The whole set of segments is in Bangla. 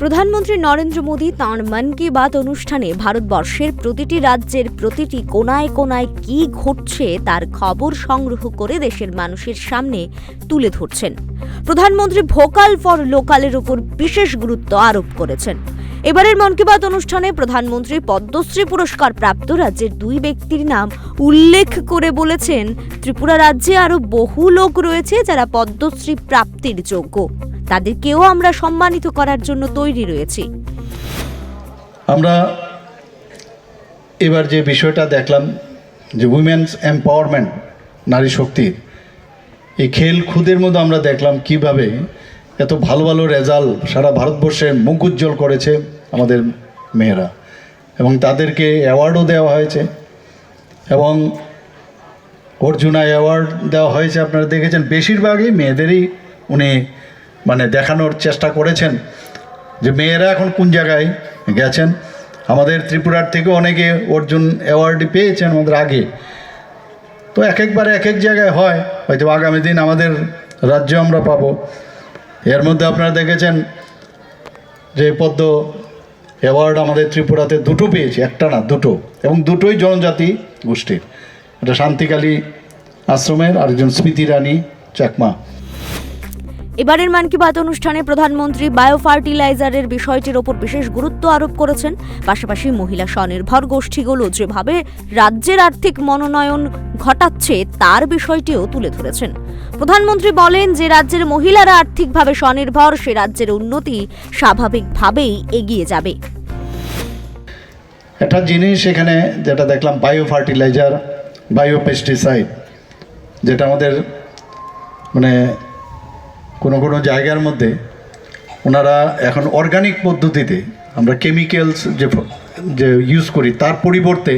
প্রধানমন্ত্রী নরেন্দ্র মোদী তাঁর মন কি বাত অনুষ্ঠানে ভারতবর্ষের প্রতিটি রাজ্যের প্রতিটি কোনায় কোনায় কি ঘটছে তার খবর সংগ্রহ করে দেশের মানুষের সামনে তুলে ধরছেন। প্রধানমন্ত্রী ভোকাল ফর লোকালের উপর বিশেষ গুরুত্ব আরোপ করেছেন। এবারের মন কি বাত অনুষ্ঠানে প্রধানমন্ত্রী পদ্মশ্রী পুরস্কার প্রাপ্ত রাজ্যের দুই ব্যক্তির নাম উল্লেখ করে বলেছেন, ত্রিপুরা রাজ্যে আরও বহু লোক রয়েছে যারা পদ্মশ্রী প্রাপ্তির যোগ্য। তাদেরকেও আমরা সম্মানিত করার জন্য তৈরি রয়েছি। আমরা এবার যে বিষয়টা দেখলাম, যে উইমেন্স এম্পাওয়ারমেন্ট নারী শক্তির, এই খেল খুদের মধ্যে আমরা দেখলাম কীভাবে এত ভালো ভালো রেজাল্ট সারা ভারতবর্ষে মুখ উজ্জ্বল করেছে আমাদের মেয়েরা এবং তাদেরকে অ্যাওয়ার্ডও দেওয়া হয়েছে এবং অর্জুনা অ্যাওয়ার্ড দেওয়া হয়েছে, আপনারা দেখেছেন, বেশিরভাগই মেয়েদেরই উনি মানে দেখানোর চেষ্টা করেছেন যে মেয়েরা এখন কোন জায়গায় গেছেন। আমাদের ত্রিপুরার থেকে অনেকে অর্জুন অ্যাওয়ার্ড পেয়েছেন আমাদের আগে। তো এক একবার এক এক জায়গায় হয়, হয়তো আগামী দিন আমাদের রাজ্য আমরা পাবো। এর মধ্যে আপনারা দেখেছেন যে পদ্ম অ্যাওয়ার্ড আমাদের ত্রিপুরাতে দুটো পেয়েছে, একটা না, দুটো। এবং দুটোই জনজাতি গোষ্ঠীর। এটা শান্তিকালী আশ্রমের, আরেকজন স্মৃতি রানী চাকমা। এবারের মন কি বাত অনুষ্ঠানে প্রধানমন্ত্রী বায়ো ফার্টিলাইজারের বিষয়টির ওপর বিশেষ গুরুত্ব আরোপ করেছেন। পাশাপাশি মহিলা স্বনির্ভর গোষ্ঠীগুলো যেভাবে রাজ্যের আর্থিক মনোনয়ন ঘটাচ্ছে, তার বিষয়টিও তুলে ধরেছেন। প্রধানমন্ত্রী বলেন যে রাজ্যের মহিলারা আর্থিকভাবে স্বনির্ভর, সে রাজ্যের উন্নতি স্বাভাবিকভাবেই এগিয়ে যাবে। একটা জিনিস এখানে যেটা দেখলাম বায়ো ফার্টিলাইজার বায়ো পেস্টিসাইড যেটা আমাদের মানে কোনো কোনো জায়গার মধ্যে ওনারা এখন অর্গানিক পদ্ধতিতে আমরা কেমিক্যালস যে যে ইউজ করি, তার পরিবর্তে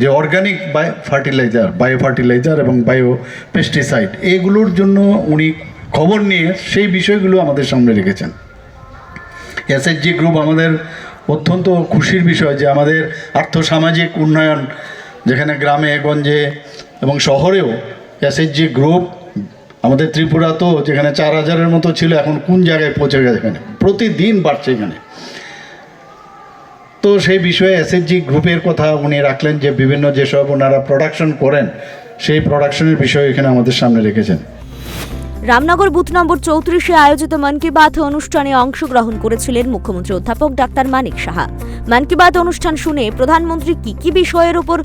যে organic bio fertiliser bio fertiliser এবং বায়ো পেস্টিসাইড এগুলোর জন্য উনি খবর নিয়ে সেই বিষয়গুলো আমাদের সামনে রেখেছেন। এসএসজি গ্রুপ আমাদের অত্যন্ত খুশির বিষয় যে আমাদের আর্থসামাজিক উন্নয়ন, যেখানে গ্রামে, গঞ্জে এবং শহরেও এসএসজি গ্রুপ আমাদের ত্রিপুরা তো যেখানে চার হাজারের মতো ছিল, এখন কোন জায়গায় পৌঁছে গেছে এখানে? প্রতিদিন বাড়ছে এখানে। তো সেই বিষয়ে এসএসজি গ্রুপের কথা উনি রাখলেন যে, বিভিন্ন যেসব ওনারা প্রোডাকশন করেন, সেই প্রোডাকশনের বিষয় এখানে আমাদের সামনে রেখেছেন। রামনগর বুথ নম্বর চৌত্রিশে আয়োজিত মন কি বাত অনুষ্ঠানে অংশগ্রহণ করেছিলেন মুখ্যমন্ত্রী অধ্যাপক ডাক্তার মানিক সাহা। মন কি বাত অনুষ্ঠান শুনে প্রধানমন্ত্রী কি কি বিষয়ের ওপর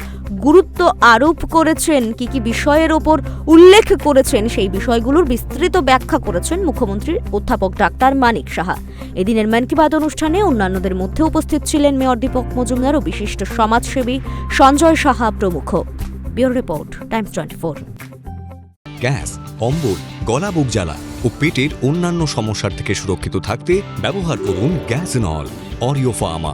গুরুত্ব আরোপ করেছেন, কি কি বিষয়ের ওপর উল্লেখ করেছেন, সেই বিষয়গুলোর বিস্তৃত ব্যাখ্যা করেছেন মুখ্যমন্ত্রী অধ্যাপক ডাক্তার মানিক সাহা। এদিনের মন কি বাত অনুষ্ঠানে অন্যান্যদের মধ্যে উপস্থিত ছিলেন মেয়র দীপক মজুমদার ও বিশিষ্ট সমাজসেবী সঞ্জয় সাহা প্রমুখ। Bureau report, Times twenty four. Gas, অম্বল, গলা বুক জ্বালা ও পেটের অন্যান্য সমস্যার থেকে সুরক্ষিত থাকতে ব্যবহার করুন গ্যাস নল, অরিও ফার্মা।